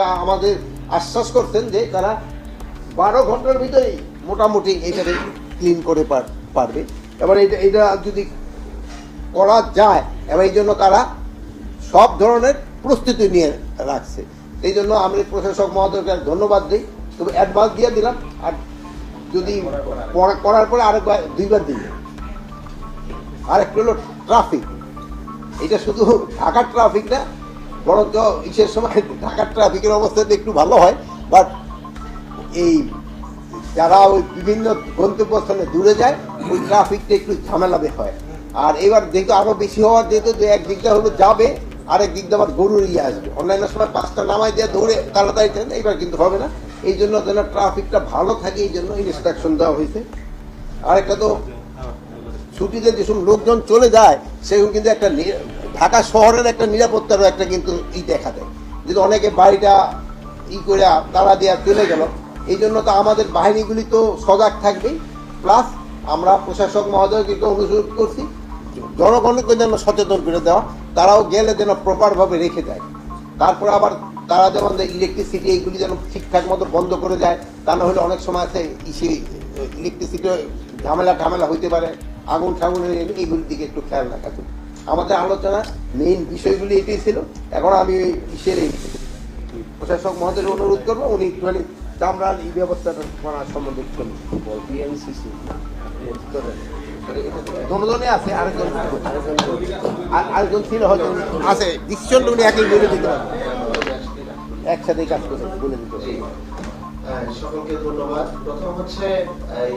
আমাদের আশ্বাস করতেন যে তারা বারো ঘণ্টার ভিতরেই মোটামুটি এটাকে ক্লিন করে পার- পারবে। এবার এটা এটা যদি করা যায়, এবার এই জন্য তারা সব ধরনের প্রস্তুতি নিয়ে রাখছে। এই জন্য আমি প্রশাসক মহোদয়কে ধন্যবাদ দিই। তবে অ্যাডভান্স দিয়ে দিলাম। আর যদি করার পরে আরেকবার, দুইবার দিই। আর একটু হলো ট্রাফিক এটা শুধু ঢাকার ট্রাফিক না বরঞ্চ ইসের সময় ঢাকার ট্রাফিকের অবস্থাতে একটু ভালো হয় বাট এই যারা ওই বিভিন্ন গন্তব্যস্থলে দূরে যায়, ওই ট্রাফিকটা একটু ঝামেলাবে হয়। আর এবার যেহেতু আরও বেশি হওয়ার, যেহেতু যে এক দিকটা হলো যাবে, আরেক দিক দিয়ে আবার গরুর ইয়ে আসবে। অন্যান্য সময় পাঁচটা নামাই দিয়ে দৌড়ে তাড়াতাড়ি ট্রেন এইবার কিন্তু হবে না। এই জন্য যেন ট্রাফিকটা ভালো থাকে, এই জন্য ইনস্ট্রাকশন দেওয়া হয়েছে। আরেকটা তো ছুটিতে যেসব লোকজন চলে যায় সেগুলো কিন্তু একটা ঢাকা শহরের একটা নিরাপত্তারও একটা কিন্তু ই দেখা দেয়। যদি অনেকে বাড়িটা ই করে তারা দেওয়া চলে গেল, এই জন্য তো আমাদের বাহিনীগুলি তো সজাগ থাকবেই। প্লাস আমরা প্রশাসক মহোদয়কে অনুরোধ করছি। জনগণকে যেন সচেতন করে দেওয়া, তারাও গেলে যেন প্রপারভাবে রেখে দেয়। তারপর আবার তারা যেমন ইলেকট্রিসিটি এইগুলি যেন ঠিকঠাক মতো বন্ধ করে যায় তা না হলে অনেক সময় আছে ইসে ইলেকট্রিসিটি ঝামেলা ঝামেলা হইতে পারে আগুন ঠাগুনের এইগুলির দিকে একটু খেয়াল রাখা। আমাদের আলোচনা মেইন বিষয়গুলি এটাই ছিল। এখন আমি এই প্রশাসক মহোদয়ের অনুরোধ করব উনি একটুখানি চামড়ার এই ব্যবস্থাটা করার সম্বন্ধে দুজনে আছে আরেকজন আর- আরেকজন ছিল হয়তো আছে ডিসিশন উনি একই বলে দিতে পারবেন। একসাথে কাজ করে বলে দিতে সকলকে ধন্যবাদ। প্রথম হচ্ছে এই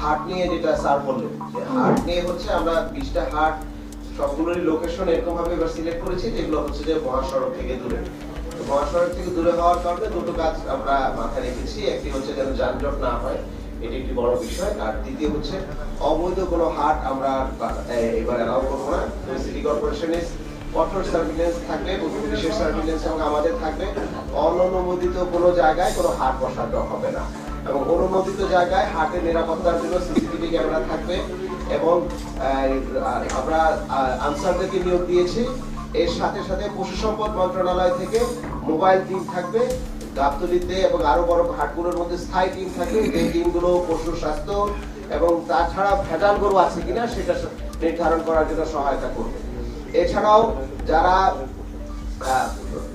হাট নিয়ে যেটা স্যার বললেন হাট নিয়ে হচ্ছে আমরা বিশটা হাট সবগুলোরই লোকেশন এরকম ভাবে এবার সিলেক্ট করেছি যেগুলো হচ্ছে যে মহাসড়ক থেকে দূরে। মহাসড়ক থেকে দূরে হওয়ার কারণে দুটো কাজ আমরা মাথায় রেখেছি। একটি হচ্ছে যেন যানজট না হয়, এটি একটি বড় বিষয়। আর দ্বিতীয় হচ্ছে অবৈধ কোনো হাট আমরা এবার অ্যালাউ করব না। সিটি কর্পোরেশনের কঠোর সার্ভিলেন্স থাকবে পুলিশের সার্ভিলেন্স এবং আমাদের থাকবে অননুমোদিত কোনো জায়গায় কোনো হাট বসানো হবে না। এবং অনুমোদিত জায়গায় হাটের নিরাপত্তার জন্য সিসিটিভি ক্যামেরা থাকবে। এবং আমরা আনসারদেরকে নিয়োগ দিয়েছি। এর সাথে সাথে পশু সম্পদ মন্ত্রণালয় থেকে মোবাইল টিম থাকবে, গাবতলিতে এবং আরও বড় হাটগুলোর মধ্যে স্থায়ী টিম থাকবে। যে টিমগুলো পশু স্বাস্থ্য এবং তাছাড়া ভেজাল গরু আছে কিনা সেটা নির্ধারণ করার জন্য সহায়তা করবে। এছাড়াও যারা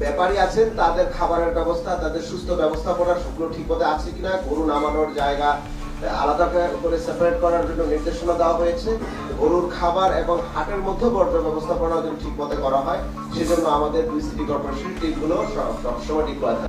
ব্যাপারী আছেন, তাদের খাবারের ব্যবস্থা, তাদের সুস্থ ব্যবস্থাপনা সবগুলো ঠিক মতো আছে কিনা, গরু নামানোর জায়গা আলাদা করে সেপারেট করার জন্য নির্দেশনা দেওয়া হয়েছে। গরুর খাবার এবং হাটের মধ্যে বর্জ্য ব্যবস্থাপনা যদি ঠিক মতো করা হয়, সেজন্য আমাদের দুই সিটি কর্পোরেশন সব- সবসময় ডিপ্লয় থাকে।